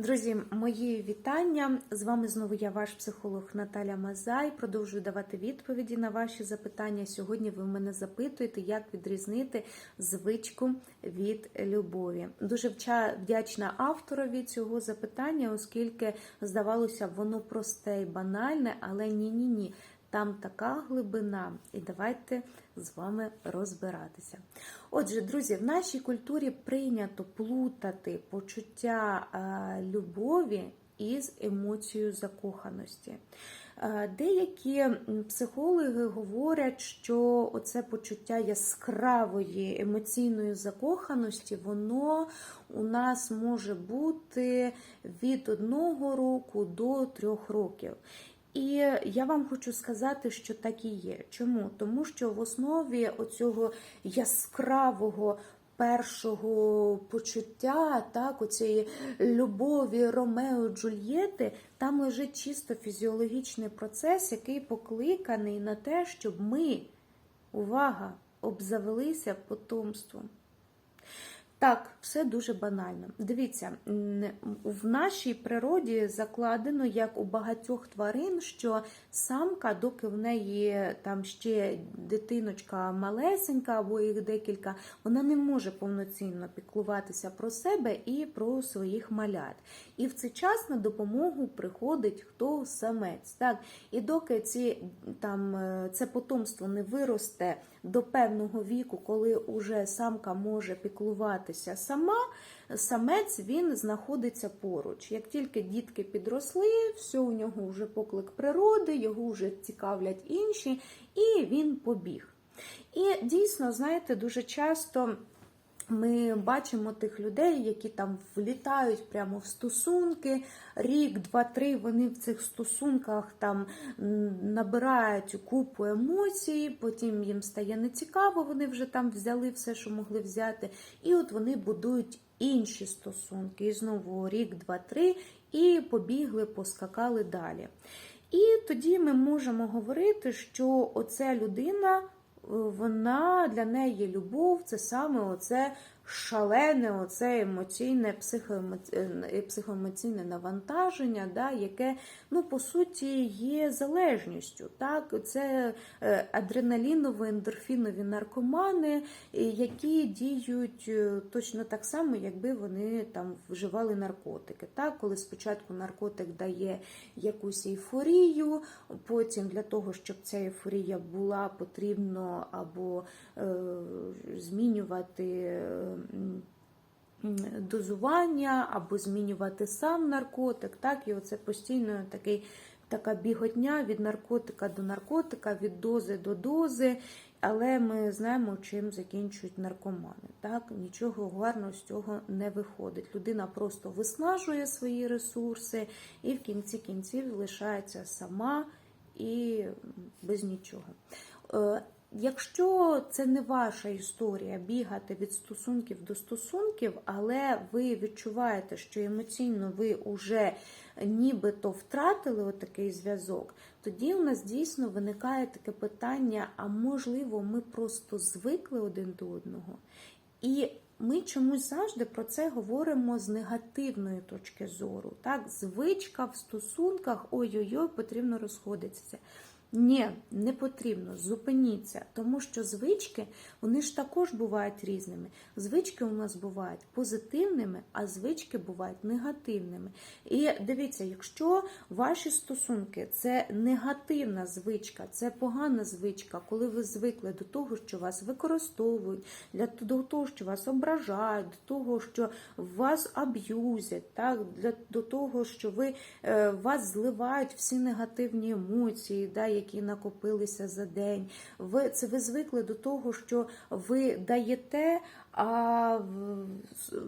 Друзі, мої вітання. З вами знову я, ваш психолог Наталя Мазай. Продовжую давати відповіді на ваші запитання. Сьогодні ви мене запитуєте, як відрізнити звичку від любові. Дуже вдячна авторові цього запитання, оскільки здавалося, воно просте і банальне, але ні-ні ні. Там така глибина, і давайте з вами розбиратися. Отже, друзі, в нашій культурі прийнято плутати почуття е, любові із емоцією закоханості. Е, Деякі психологи говорять, що оце почуття яскравої емоційної закоханості, воно у нас може бути від одного року до трьох років. І я вам хочу сказати, що так і є. Чому? Тому що в основі оцього яскравого першого почуття, так, оцієї любові Ромео Джульєти, там лежить чисто фізіологічний процес, який покликаний на те, щоб ми, увага, обзавелися потомством. Так, все дуже банально. Дивіться, в нашій природі закладено, як у багатьох тварин, що самка, доки в неї там ще дитиночка малесенька або їх декілька, вона не може повноцінно піклуватися про себе і про своїх малят. І в цей час на допомогу приходить хто самець. Так? І доки ці, там, е, це потомство не виросте до певного віку, коли уже самка може піклуватися сама, самець він знаходиться поруч. Як тільки дітки підросли, все у нього вже поклик природи, його вже цікавлять інші, і він побіг. І дійсно, знаєте, дуже часто. Ми бачимо тих людей, які там влітають прямо в стосунки. Рік, два-три вони в цих стосунках там набирають купу емоцій, потім їм стає нецікаво, вони вже там взяли все, що могли взяти. І от вони будують інші стосунки. І знову рік, два-три, і побігли, поскакали далі. І тоді ми можемо говорити, що оця людина вона для неї любов, це саме оце шалене, оце емоційне, психоемоці- психоемоційне навантаження, да, яке, ну, по суті, є залежністю. Так? Це е, адреналіново-ендорфінові наркомани, е, які діють е, точно так само, якби вони там вживали наркотики. Так? Коли спочатку наркотик дає якусь ейфорію, потім для того, щоб ця ейфорія була, потрібно або е, змінювати. Е, Дозування або змінювати сам наркотик, так, і оце постійно такий, така біготня від наркотика до наркотика, від дози до дози, але ми знаємо, чим закінчують наркомани. Так? Нічого гарного з цього не виходить. Людина просто виснажує свої ресурси і в кінці кінців лишається сама і без нічого. Якщо це не ваша історія бігати від стосунків до стосунків, але ви відчуваєте, що емоційно ви вже нібито втратили отакий зв'язок, тоді у нас дійсно виникає таке питання: а можливо, ми просто звикли один до одного. І ми чомусь завжди про це говоримо з негативної точки зору. Так, звичка в стосунках, ой-ой-ой, потрібно розходитися. Ні, не потрібно, зупиніться, тому що звички, вони ж також бувають різними. Звички у нас бувають позитивними, а звички бувають негативними. І дивіться, якщо ваші стосунки це негативна звичка, це погана звичка, коли ви звикли до того, що вас використовують, до того, що вас ображають, до того, що вас аб'юзять, так, до того, що ви е, вас зливають всі негативні емоції, да, які накопилися за день. Ви це ви звикли до того, що ви даєте, а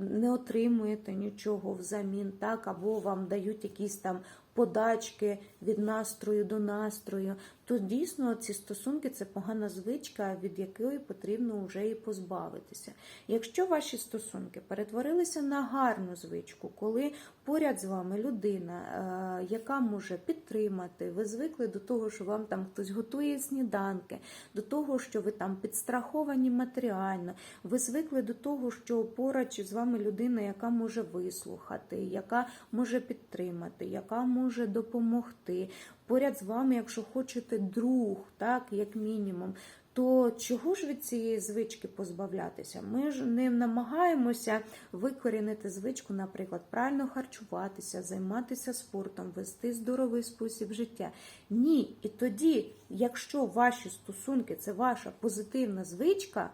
не отримуєте нічого взамін, так, або вам дають якісь там подачки від настрою до настрою, то дійсно ці стосунки це погана звичка, від якої потрібно вже і позбавитися. Якщо ваші стосунки перетворилися на гарну звичку, коли поряд з вами людина, е, яка може підтримати, ви звикли до того, що вам там хтось готує сніданки, до того, що ви там підстраховані матеріально, ви звикли звикли до того, що поруч з вами людина, яка може вислухати, яка може підтримати, яка може допомогти. Поряд з вами, якщо хочете, друг, так, як мінімум. То чого ж від цієї звички позбавлятися? Ми ж не намагаємося викорінити звичку, наприклад, правильно харчуватися, займатися спортом, вести здоровий спосіб життя. Ні. І тоді, якщо ваші стосунки це ваша позитивна звичка,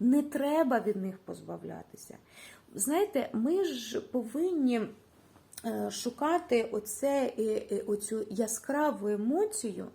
не треба від них позбавлятися. Знаєте, ми ж повинні е, шукати оце, е, е, оцю яскраву емоцію.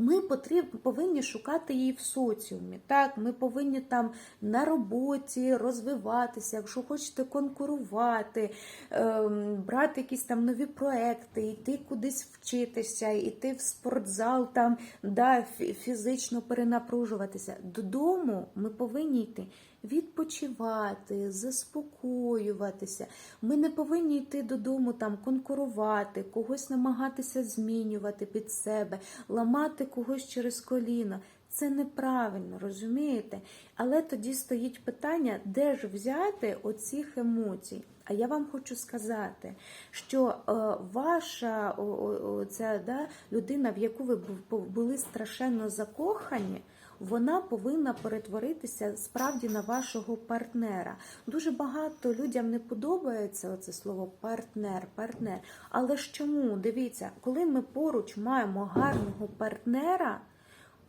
Ми потріб, повинні шукати її в соціумі. Так, ми повинні там на роботі розвиватися, якщо хочете конкурувати, ем, брати якісь там нові проекти, йти кудись вчитися, йти в спортзал, там да, фі- фізично перенапружуватися. Додому ми повинні йти відпочивати, заспокоюватися. Ми не повинні йти додому там конкурувати, когось намагатися змінювати під себе, ламати когось через коліно. Це неправильно, розумієте? Але тоді стоїть питання, де ж взяти оцих емоцій. А я вам хочу сказати, що е, ваша ця да, людина, в яку ви бу- були страшенно закохані, вона повинна перетворитися справді на вашого партнера. Дуже багато людям не подобається оце слово партнер, партнер. Але ж чому? Дивіться, коли ми поруч маємо гарного партнера,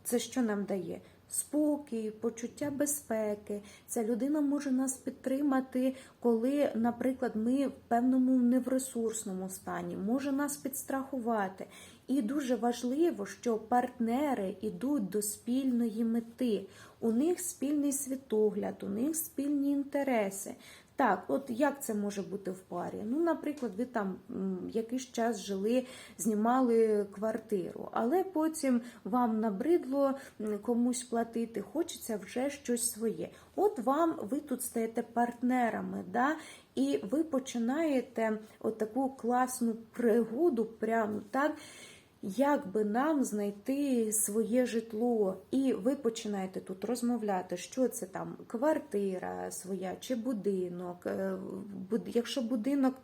це що нам дає? Спокій, почуття безпеки. Ця людина може нас підтримати, коли, наприклад, ми в певному невресурсному стані, може нас підстрахувати. І дуже важливо, що партнери йдуть до спільної мети. У них спільний світогляд, у них спільні інтереси. Так, от як це може бути в парі? Ну, наприклад, ви там якийсь час жили, знімали квартиру, але потім вам набридло комусь платити, хочеться вже щось своє. От вам ви тут стаєте партнерами, да? і ви починаєте от таку класну пригоду, прямо так. Як би нам знайти своє житло, і ви починаєте тут розмовляти, що це там квартира своя чи будинок. Е, Якщо будинок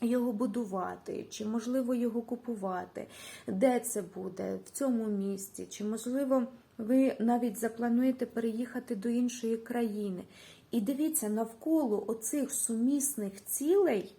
його будувати, чи можливо його купувати, де це буде, в цьому місті, чи можливо ви навіть заплануєте переїхати до іншої країни. І дивіться, навколо оцих сумісних цілей,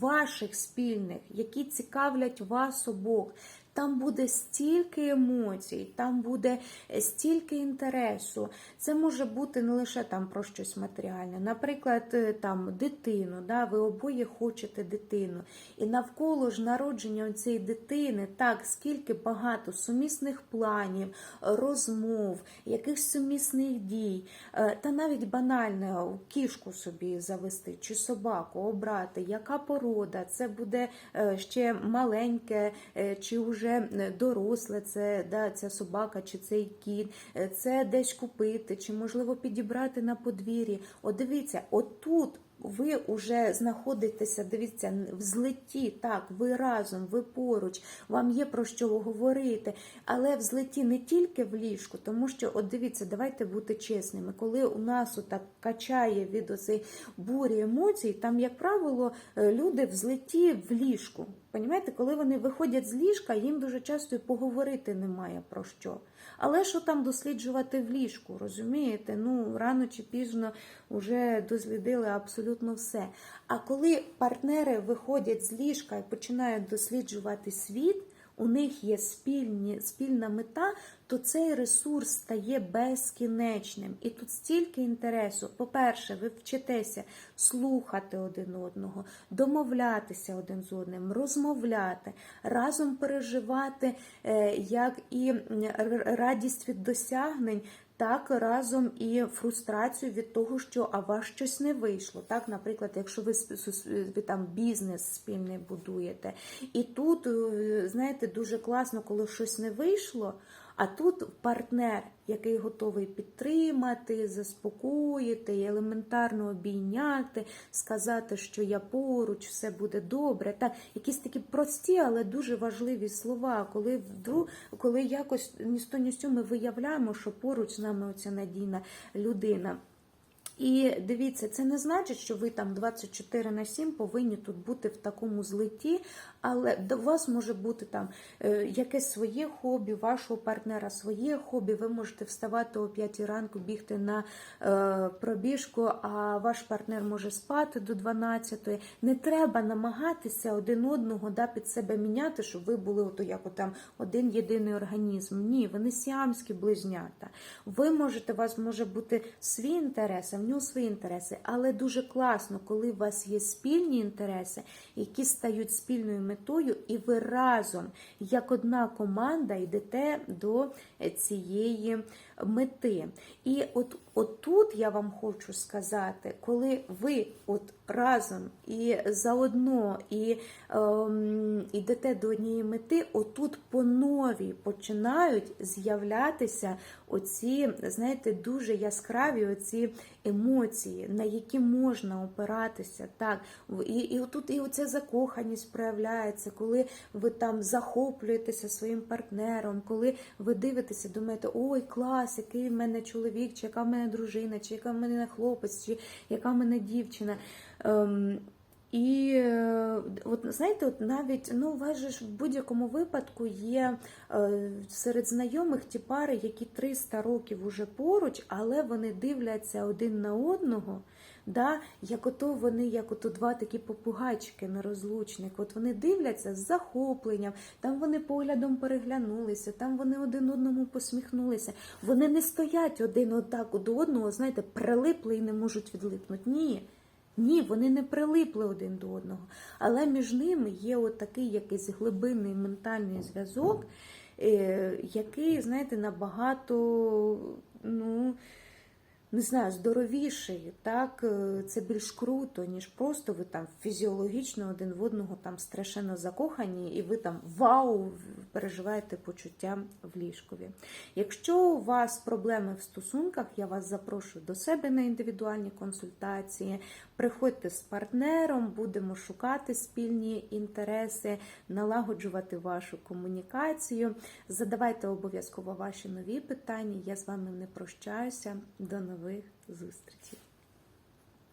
ваших спільних, які цікавлять вас обох. Там буде стільки емоцій, там буде е, стільки інтересу. Це може бути не лише там про щось матеріальне, наприклад, е, там дитину. Да, ви обоє хочете дитину. І навколо ж народження цієї дитини, так скільки багато сумісних планів, розмов, якихось сумісних дій, Е, та навіть банальне кішку собі завести чи собаку обрати, яка порода, це буде ще маленьке чи вже доросле, це да, ця собака чи цей кіт, Е, це десь купити, чи можливо підібрати на подвір'ї. От дивіться, отут. Ви вже знаходитеся, дивіться, в злеті, так, ви разом, ви поруч, вам є про що говорити, але в злеті не тільки в ліжку, тому що, от дивіться, давайте бути чесними, коли у нас отак качає від оцей бурі емоцій, там, як правило, е, люди в злеті в ліжку. Понімаєте, коли вони виходять з ліжка, їм дуже часто і поговорити немає про що. Але що там досліджувати в ліжку, розумієте? Ну, рано чи пізно вже дослідили абсолютно все. А коли партнери виходять з ліжка і починають досліджувати світ, у них є спільні, спільна мета, то цей ресурс стає безкінечним. І тут стільки інтересу. По-перше, ви вчитеся слухати один одного, домовлятися один з одним, розмовляти, разом переживати е, як і радість від досягнень. Так, разом і фрустрацію від того, що а вас щось не вийшло. Так, наприклад, якщо ви, ви там бізнес спільний будуєте, і тут, е, знаєте, дуже класно, коли щось не вийшло. А тут партнер, який готовий підтримати, заспокоїти, елементарно обійняти, сказати, що я поруч, все буде добре. Та якісь такі прості, але дуже важливі слова, коли вдруг, коли якось ні з ми виявляємо, що поруч з нами оця надійна людина. І дивіться, це не значить, що ви там 24 на 7 повинні тут бути в такому злиті, але до вас може бути там е, якесь своє хобі, вашого партнера своє хобі. Ви можете вставати о 5 ранку, бігти на е, пробіжку, а ваш партнер може спати до 12. Не треба намагатися один одного да, під себе міняти, щоб ви були ото як там один єдиний організм. Ні, вони сіамські близнята. Ви можете, у вас може бути свій інтерес, в нього свої інтереси, але дуже класно, коли у вас є спільні інтереси, які стають спільною метою, і ви разом, як одна команда, йдете до цієї мети. І от, от тут я вам хочу сказати, коли ви от разом і заодно і ем, йдете до однієї мети, отут по новій починають з'являтися оці, знаєте, дуже яскраві оці емоції, на які можна опиратися. Так, і, і отут і оця закоханість проявляється, коли ви там захоплюєтеся своїм партнером, коли ви дивитеся, думаєте, ой, клас, який в мене чоловік, чи яка в мене дружина, чи яка в мене хлопець, чи яка в мене дівчина. Ем, і е, от знаєте, от навіть ну ж в будь-якому випадку є е, серед знайомих ті пари, які 300 років уже поруч, але вони дивляться один на одного. Да, як ото вони, як ото два такі попугайчики нерозлучник. От вони дивляться з захопленням, там вони поглядом переглянулися, там вони один одному посміхнулися. Вони не стоять один отак до одного, знаєте, прилипли і не можуть відлипнути. Ні. Ні, вони не прилипли один до одного, але між ними є от такий якийсь глибинний ментальний зв'язок, е, який, знаєте, набагато, ну, не знаю, здоровіший. Так, Е, це більш круто, ніж просто ви там фізіологічно один в одного там страшенно закохані, і ви там вау переживаєте почуття в ліжкові. Якщо у вас проблеми в стосунках, я вас запрошую до себе на індивідуальні консультації. Приходьте з партнером, будемо шукати спільні інтереси, налагоджувати вашу комунікацію. Задавайте обов'язково ваші нові питання. Я з вами не прощаюся. До нових зустрічей.